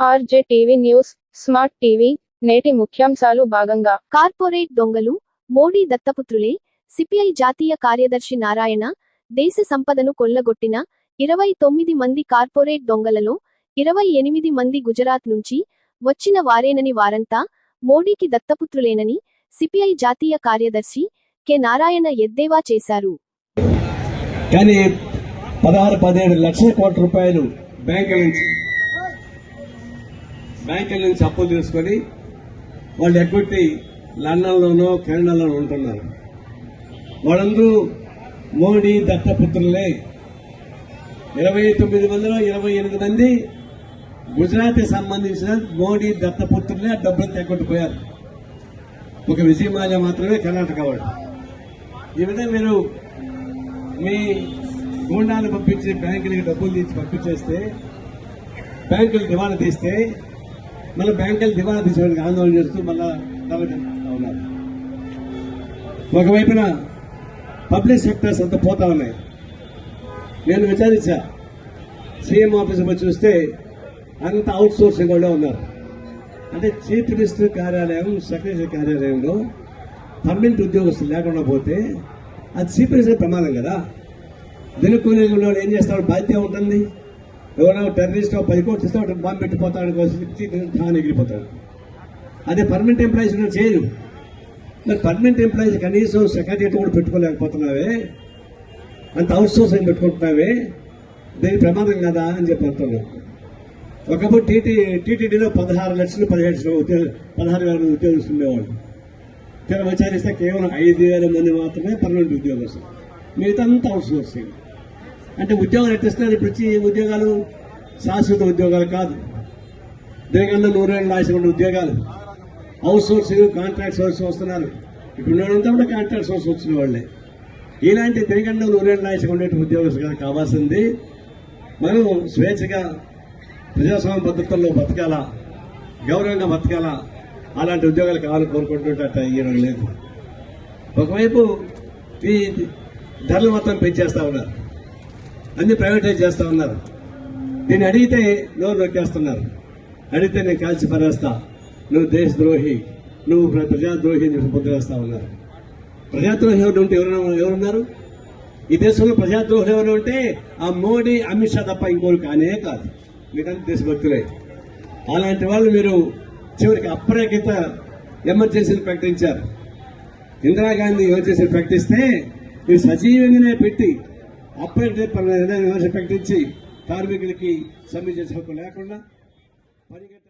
RJ TV news smart TV నేటి ముఖ్యాంశాలు భాగంగా. కార్పొరేట్ దొంగలు మోడీ దత్తపుత్రులే సిపిఐ జాతీయ కార్యదర్శి నారాయణ దేశ సంపదను కొల్లగొట్టిన ఇరవై తొమ్మిది మంది కార్పొరేట్ దొంగలలో ఇరవై ఎనిమిది మంది గుజరాత్ నుంచి వచ్చిన వారేనని వారంతా మోడీకి దత్తపుత్రులేనని సిపిఐ జాతీయ కార్యదర్శి కె నారాయణ ఎద్దేవా చేశారు. కానీ పదహారు పదిహేడు లక్షల కోట్ల రూపాయలు బ్యాంకుల నుంచి బ్యాంకుల నుంచి అప్పులు తీసుకొని వాళ్ళు ఎక్విటీ లండన్లోనో కెనడాలోనో ఉంటున్నారు. వాళ్ళందరూ మోడీ దత్తపుత్రులే. ఇరవై తొమ్మిది మందిలో ఇరవై ఎనిమిది మంది గుజరాత్కి సంబంధించిన మోడీ దత్తపుత్రులే డబ్బులు తెగొట్టిపోయారు ఒక విజయమాల్య మాత్రమే కర్ణాటక వాడు ఈ విధంగా మీరు మీ గూండాలు పంపించి బ్యాంకులకి డబ్బులు తీసి పంపించేస్తే బ్యాంకులు దివాలా తీస్తే మళ్ళీ బ్యాంకులు దివాలా తీసేవాడికి ఆందోళన చేస్తూ మళ్ళీ ఉన్నారు ఒకవైపున పబ్లిక్ సెక్టర్స్ అంతా పోతా ఉన్నాయి. నేను విచారించా. సీఎం ఆఫీస్ వచ్చి చూస్తే అంత అవుట్ సోర్సింగ్ కూడా ఉన్నారు. అంటే చీఫ్ మినిస్టర్ కార్యాలయం సెక్రటరీ కార్యాలయంలో పర్మనెంట్ ఉద్యోగస్తులు లేకుండా పోతే అది చీఫ్ మినిస్టర్ ప్రమాదం కదా? దినకూలి ఏం చేస్తాడు బాధ్యత ఉంటుంది ఎవరో టెర్రరిస్ట్ పది కోట్లు ఇస్తే వాడు బాంబు పెట్టిపోతాడు ఠాన్ ఎగిరిపోతాడు. అదే పర్మనెంట్ ఎంప్లాయీస్ కూడా చేయరు. మరి పర్మనెంట్ ఎంప్లాయీస్ కనీసం సెక్రటరీ కూడా పెట్టుకోలేకపోతున్నావే? అంత అవుట్ సోర్సింగ్ పెట్టుకుంటున్నావే? దేని ప్రమాదం కదా అని చెప్పి అంటున్నాను ఒకప్పుడు టీటీ టీటీడీలో పదహారు లక్షలు పదిహేడు లక్షలు పదహారు వేల మంది ఉద్యోగస్తులు ఉండేవాళ్ళు. తీరా విచారిస్తే కేవలం ఐదు వేల మంది మాత్రమే పర్మనెంట్ ఉద్యోగస్తులు. మిగతా అంతా అవుట్ సోర్సింగ్ అంటే ఉద్యోగాలు ఎట్టిస్తున్నారు ఇప్పుడు వచ్చి ఉద్యోగాలు శాశ్వత ఉద్యోగాలు కాదు. దేగంలో నూరేళ్ళు రాసిన ఉద్యోగాలు. అవుట్ సోర్సింగ్ కాంట్రాక్ట్ సోర్స్ వస్తున్నారు. ఇప్పుడు ఉన్నదంతా కూడా కాంట్రాక్ట్ సోర్స్ వచ్చిన వాళ్ళే. ఇలాంటి దేగంలో నూరేళ్ళు రాసిన ఉండే ఉద్యోగస్తులు కావాల్సింది. మనం స్వేచ్ఛగా ప్రజాస్వామ్య పద్ధతుల్లో బతకాల గౌరవంగా బతకాల అలాంటి ఉద్యోగాలు కావాలని కోరుకుంటుంటే ఇవ్వడం లేదు. ఒకవైపు ఈ ధరలు మొత్తం పెంచేస్తా ఉన్నారు. అన్ని ప్రైవేటైజ్ చేస్తా ఉన్నారు. నేను అడిగితే నోరు నొక్కేస్తున్నారు. అడిగితే నేను కాల్చి పరేస్తా. నువ్వు దేశద్రోహి నువ్వు ప్ర- ప్రజాద్రోహి అని చెప్పి ముద్రేస్తా ఉన్నారు. ప్రజాద్రోహి ఎవరు ఉంటే ఎవరైనా ఎవరున్నారు? ఈ దేశంలో ప్రజాద్రోహులు ఎవరు ఉంటే ఆ మోడీ అమిత్ షా తప్ప ఇంకోరు కానే కాదు. మీకంత దేశభక్తులే. అలాంటి వాళ్ళు మీరు చివరికి అప్రయకిత ఎమర్జెన్సీని ప్రకటించారు. ఇందిరాగాంధీ ఎమర్జెన్సీని ప్రకటిస్తే మీరు సజీవంగానే పెట్టి అప్రయకిత ఎమర్జెన్సీ ప్రకటించి కార్మికులకి సమ్మె చేసే హక్కు లేకుండా పరిగెత్త